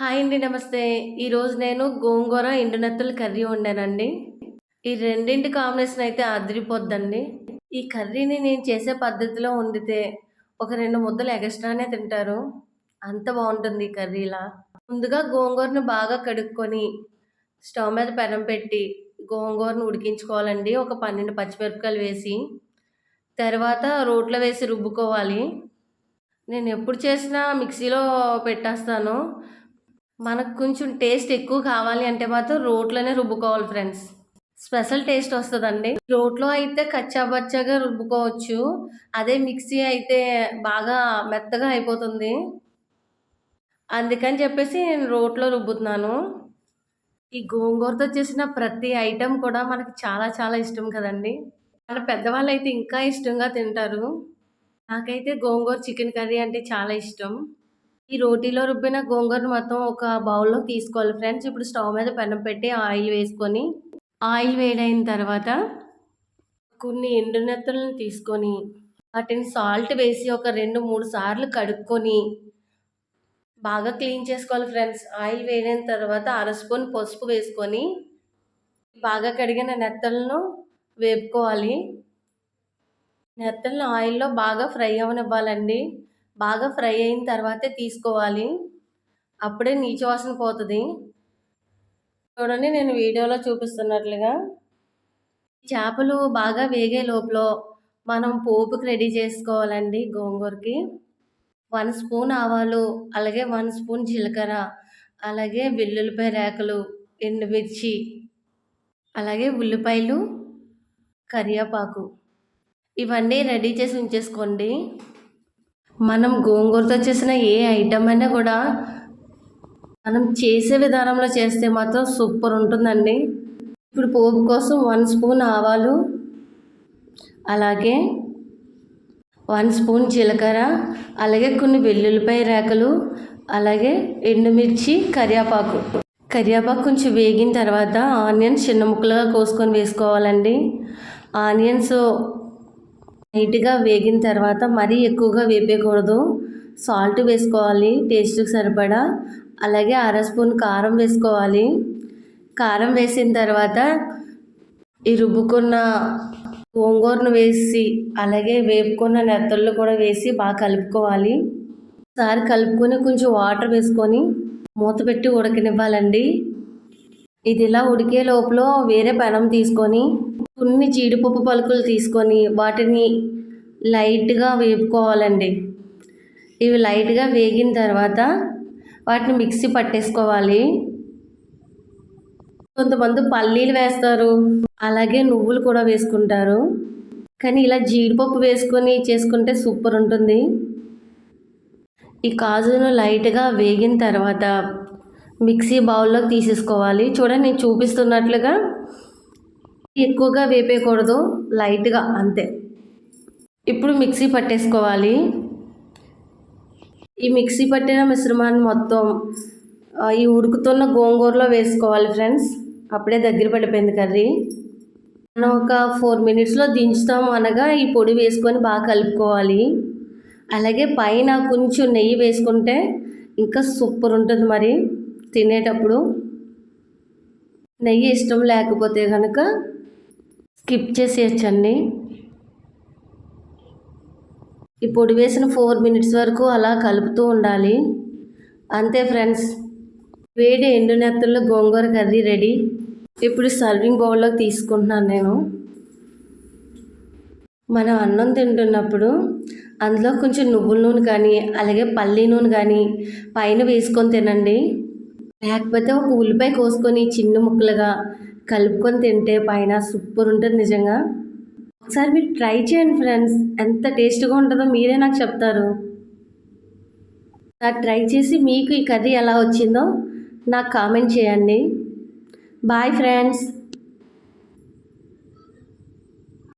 Hi అండి నమస్తే. ఈరోజు నేను గోంగూర ఎండునత్తుల కర్రీ వండానండి. ఈ రెండింటి కాంబినేషన్ అయితే అదిరిపోద్దండి. ఈ కర్రీని నేను చేసే పద్ధతిలో వండితే ఒక రెండు ముద్దలు ఎగస్ట్రానే తింటారు. అంత బాగుంటుంది ఈ కర్రీలా. ముందుగా గోంగూరను బాగా కడుక్కొని స్టవ్ మీద పెనం పెట్టి గోంగూరను ఉడికించుకోవాలండి. ఒక పన్నెండు పచ్చిమిరపకాయలు వేసి తర్వాత రోట్లో వేసి రుబ్బుకోవాలి. నేను ఎప్పుడు చేసినా మిక్సీలో పెట్టేస్తాను. మనకు కొంచెం టేస్ట్ ఎక్కువ కావాలి అంటే మాత్రం రోట్లోనే రుబ్బుకోవాలి ఫ్రెండ్స్. స్పెషల్ టేస్ట్ వస్తుందండి. రోట్లో అయితే కచ్చాబచ్చాగా రుబ్బుకోవచ్చు. అదే మిక్సీ అయితే బాగా మెత్తగా అయిపోతుంది. అందుకని చెప్పేసి నేను రోట్లో రుబ్బుతున్నాను. ఈ గోంగూరతో చేసిన ప్రతి ఐటెం కూడా మనకి చాలా చాలా ఇష్టం కదండి. మన పెద్దవాళ్ళు అయితే ఇంకా ఇష్టంగా తింటారు. నాకైతే గోంగూర చికెన్ కర్రీ అంటే చాలా ఇష్టం. ఈ రోటీలో రుబ్బిన గోంగూరను మొత్తం ఒక బౌల్లో తీసుకోవాలి. ఫ్రెండ్స్ ఇప్పుడు స్టవ్ మీద పెనం పెట్టి ఆయిల్ వేసుకొని ఆయిల్ వేడైన తర్వాత కొన్ని ఎండునెత్తలను తీసుకొని వాటిని సాల్ట్ వేసి ఒక రెండు మూడు సార్లు కడుక్కొని బాగా క్లీన్ చేసుకోవాలి ఫ్రెండ్స్. ఆయిల్ వేడైన తర్వాత అర స్పూన్ పసుపు వేసుకొని బాగా కడిగిన నెత్తలను వేపుకోవాలి. నెత్తలను ఆయిల్లో బాగా ఫ్రై అవనివ్వాలండి. బాగా ఫ్రై అయిన తర్వాతే తీసుకోవాలి. అప్పుడే నీచు వాసన పోతుంది. చూడండి నేను వీడియోలో చూపిస్తున్నట్లుగా చేపలు బాగా వేగే లోపల మనం పోపుకి రెడీ చేసుకోవాలండి గోంగూరకి. వన్ స్పూన్ ఆవాలు అలాగే వన్ స్పూన్ జీలకర్ర అలాగే వెల్లుల్లిపాయ రేకలు ఎండుమిర్చి అలాగే ఉల్లిపాయలు కరివేపాకు. ఇవన్నీ రెడీ చేసి ఉంచేసుకోండి. మనం గోంగూరతో చేసిన ఏ ఐటమ్ అయినా కూడా మనం చేసే విధానంలో చేస్తే మాత్రం సూపర్ ఉంటుందండి. ఇప్పుడు పోపు కోసం వన్ స్పూన్ ఆవాలు అలాగే వన్ స్పూన్ జీలకర్ర అలాగే కొన్ని వెల్లుల్లిపాయ రేకలు అలాగే ఎండుమిర్చి కరివేపాకు. కరివేపాకు కొంచెం వేగిన తర్వాత ఆనియన్స్ చిన్న ముక్కలుగా కోసుకొని వేసుకోవాలండి. ఆనియన్స్ లైట్గా వేగిన తర్వాత మరీ ఎక్కువగా వేపేయకూడదు. సాల్ట్ వేసుకోవాలి టేస్ట్కి సరిపడా. అలాగే అర స్పూన్ కారం వేసుకోవాలి. కారం వేసిన తర్వాత ఈ రుబ్బుకున్న గోంగూరను వేసి అలాగే వేపుకున్న నెత్తళ్ళు కూడా వేసి బాగా కలుపుకోవాలి. ఒకసారి కలుపుకొని కొంచెం వాటర్ వేసుకొని మూత పెట్టి ఉడకనివ్వాలండి. ఇది ఇలా ఉడికే లోపల వేరే పెనం తీసుకొని కొన్ని జీడిపప్పు పలుకులు తీసుకొని వాటిని లైట్గా వేపుకోవాలండి. ఇవి లైట్గా వేగిన తర్వాత వాటిని మిక్సీ పట్టేసుకోవాలి. కొంతమంది పల్లీలు వేస్తారు అలాగే నువ్వులు కూడా వేసుకుంటారు. కానీ ఇలా జీడిపప్పు వేసుకొని చేసుకుంటే సూపర్ ఉంటుంది. ఈ కాజును లైట్గా వేగిన తర్వాత మిక్సీ బౌల్లో తీసేసుకోవాలి. చూడండి నేను చూపిస్తున్నట్లుగా ఎక్కువగా వేపేయకూడదు లైట్గా అంతే. ఇప్పుడు మిక్సీ పట్టేసుకోవాలి. ఈ మిక్సీ పట్టిన మిశ్రమాన్ని మొత్తం ఈ ఉడుకుతున్న గోంగూరలో వేసుకోవాలి ఫ్రెండ్స్. అప్పుడే దగ్గర పడిపోయింది కర్రీ. మనం ఒక ఫోర్ మినిట్స్లో దించుతాం అనగా ఈ పొడి వేసుకొని బాగా కలుపుకోవాలి. అలాగే పైన కొంచెం నెయ్యి వేసుకుంటే ఇంకా సూపర్ ఉంటుంది మరి తినేటప్పుడు. నెయ్యి ఇష్టం లేకపోతే కనుక స్కిప్ చేసేయచ్చండి. ఈ పొడి వేసిన ఫోర్ మినిట్స్ వరకు అలా కలుపుతూ ఉండాలి. అంతే ఫ్రెండ్స్. వేడి ఎండు నెత్తల్లో గోంగూర కర్రీ రెడీ. ఇప్పుడు సర్వింగ్ బౌల్లోకి తీసుకుంటున్నాను నేను. మనం అన్నం తింటున్నప్పుడు అందులో కొంచెం నువ్వుల నూనె కానీ అలాగే పల్లి నూనె కానీ పైన వేసుకొని తినండి. లేకపోతే ఒక ఉల్లిపాయ కోసుకొని చిన్న ముక్కలుగా కలుపుకొని తింటే పైన సూపర్ ఉంటుంది నిజంగా. ఒకసారి మీరు ట్రై చేయండి ఫ్రెండ్స్. ఎంత టేస్ట్గా ఉంటుందో మీరే నాకు చెప్తారు. నాకు ట్రై చేసి మీకు ఈ కర్రీ ఎలా వచ్చిందో నాకు కామెంట్ చేయండి. Bye friends.